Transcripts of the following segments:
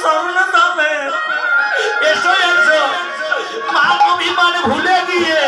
স্মরণ যাবে এসো এসো। মা অভিমান ভুলে গিয়ে।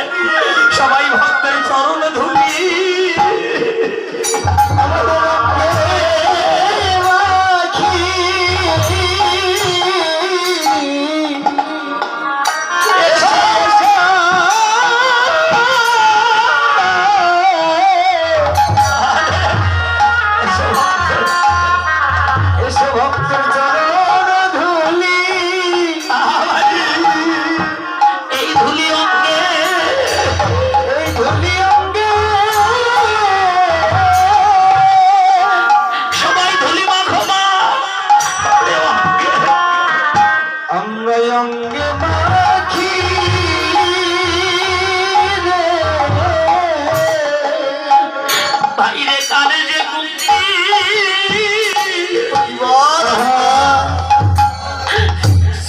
বাইরে কানে যে কুঞ্চি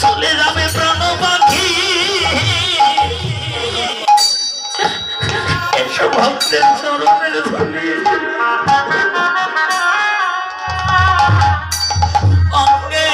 চলে যাবে প্রাণ পাখি। এসব ভক্তের চরণের ধুলি অঙ্গে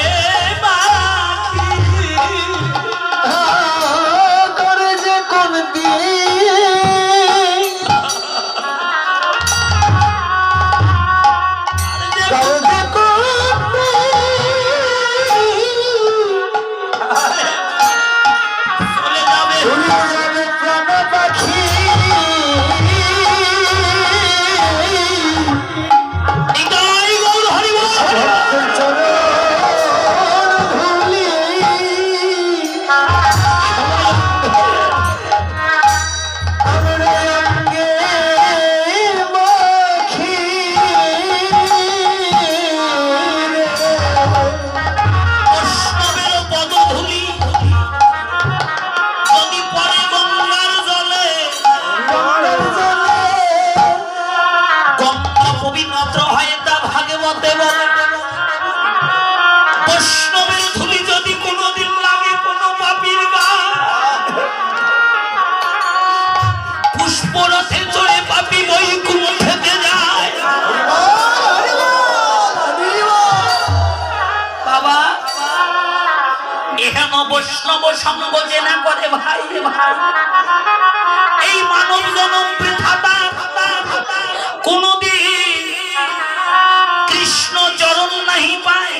কৃষ্ণ চরণ নাহি পায়।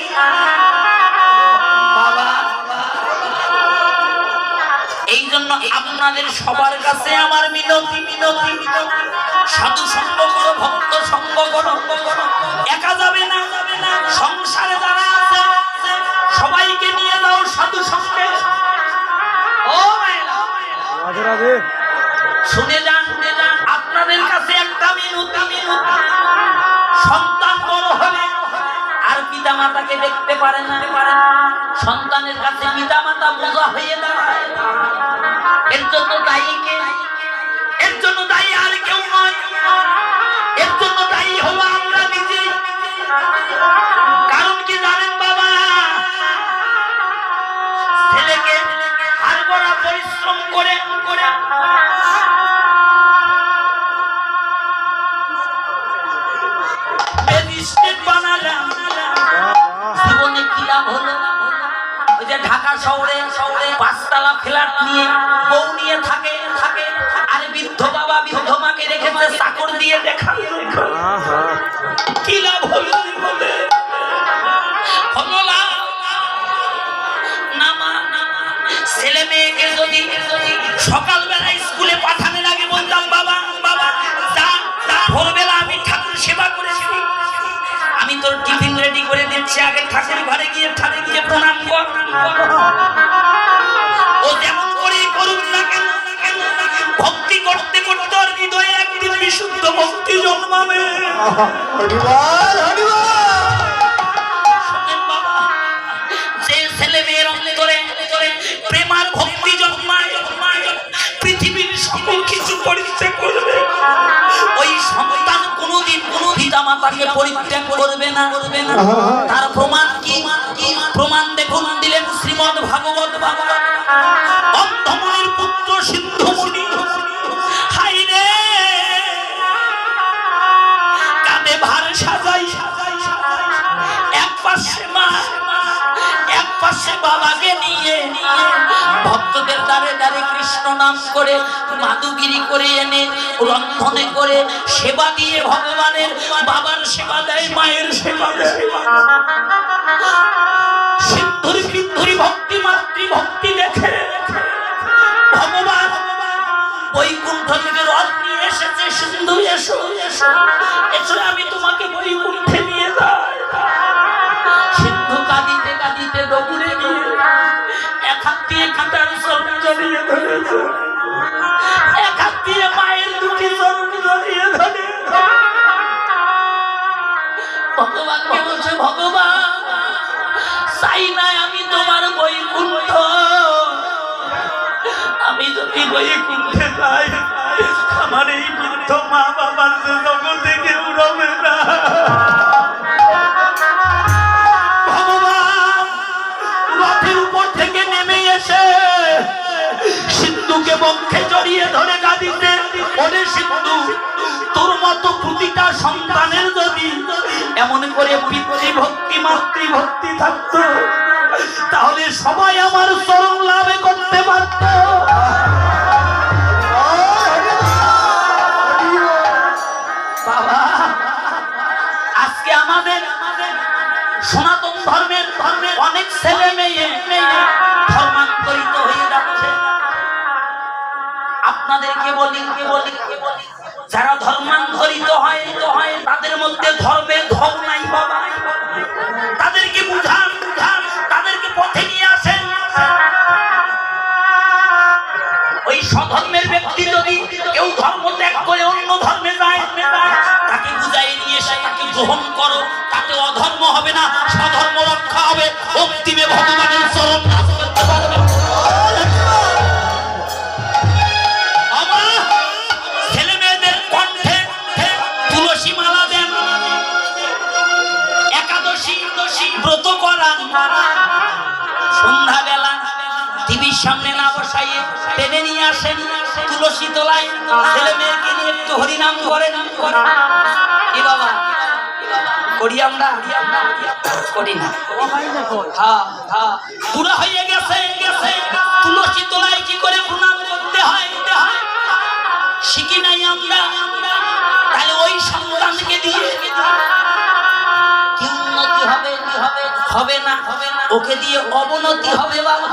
এই জন্য আপনাদের সবার কাছে আমার মিনতি মিনতি মিনতি সাধু সঙ্গ ভক্ত পারে না। সন্তানের কাছে পিতা মাতা বোঝা হয়ে দাঁড়ায়। এর জন্য দায়ী কে? এর জন্য দায়ী আর কেউ নয়। শহরে পাঁচতলা ফ্ল্যাট নিয়ে বউ নিয়ে থাকে থাকে আর বৃদ্ধ বাবা বৃদ্ধ মাকে রেখেছে চাকর দিয়ে দেখা কি লাভ হলো? লাভ। ছেলে মেয়েকে যদি সকালবেলা স্কুলে পাঠানোর আগে বলতাম বাবা বাবা যা ভোরবেলা আমি ঠাকুর সেবা করেছি। আমি তোর টিফিন রেডি করে দিচ্ছি, আগে ঠাকুর ঘরে গিয়ে ঠাকুর গিয়ে প্রণাম কর। ও যেমন করেই করুক না কেন, ভক্তি করতে করতে ওর হৃদয়ে একদিন বিশুদ্ধ ভক্তি জন্মাবে। প্রেমার ভক্তি জন্মায়, পৃথিবীর সকল কিছু পরিত্যাগ করবে। মাতাকে পরিত্যাগ করবে না করবে না। তার প্রমাণ কি? প্রমাণ দেখুন দিলেন শ্রীমদ ভাগবত ভাগবত পুত্র সিদ্ধ মুনি কাঁধে ভার সাজাই। এক মা এক পাশে নিয়ে। ভক্তদের নাম করে, মাদুগিরি করে এনে, রন্ধনে করে সেবা দিয়ে ভগবানের বাবার সেবা দেয়, মায়ের সেবা দেয়। সিদ্ধুরি বিদ্ধুরি ভক্তি, মাতৃ দেখে, ভগবান বৈকুণ্ঠ থেকে রথ নিয়ে এসেছে, সিন্ধু এসো এসো। এসো, আমি তোমাকে বৈকুণ্ঠে নিয়ে যাই জড়িয়ে ধরেছে। এক হাত দিয়ে মায়ের দুটি চরণ জড়িয়ে ধরে। ভগবানকে বলছে, ভগবান, চাই নাই আমি তোমার বৈকুণ্ঠ। আমি যদি বৈকুণ্ঠে যাই, আমার এই বৃদ্ধ মা বাবার জগতে কেউ রবে না। সিন্ধুকে বক্ষে জড়িয়ে ধরে কাঁদিতে ওরে সিন্ধু, তোর মতো প্রতিটা সন্তানের যদি এমন করে পিতৃভক্তি, মাতৃভক্তি থাকতো, তাহলে সবাই আমার চরণ লাভে করতে পারত। বাবা, আজকে আমাদের সনাতন ধর্মের ধর্মের অনেক ছেলে মেয়ে ধর্মান্তরিত হয়ে যাচ্ছে। আপনাদেরকে বলি, কে বলি? কে বলি যারা ধর্মান্তরিত হয় হয় তাদের মধ্যে ধর্মের ধর্ম নাই বাবা। তাদেরকে বুঝান বুঝান, তাদেরকে পথে নিয়ে আসেন। ওই স্বধর্মের ব্যক্তি যদি কেউ ধর্ম ত্যাগ করে, অন্য ধর্মে যায়, তাকে বুঝাই নিয়ে এসে তাকে গ্রহণ সন্ধ্যাবেলা টিভির সামনে না বসাইয়ে টেনে নিয়ে আসেন তুলসী তোলায়। ছেলে মেয়েকে নিয়ে একটু হরিনাম করেন। কি বাবা? করি আমরা? করি না। হ্যাঁ হ্যাঁ। করে প্রণাম করতে হয়? শিখি আমরা। ওকে দিয়ে অবনতি হবে বাবা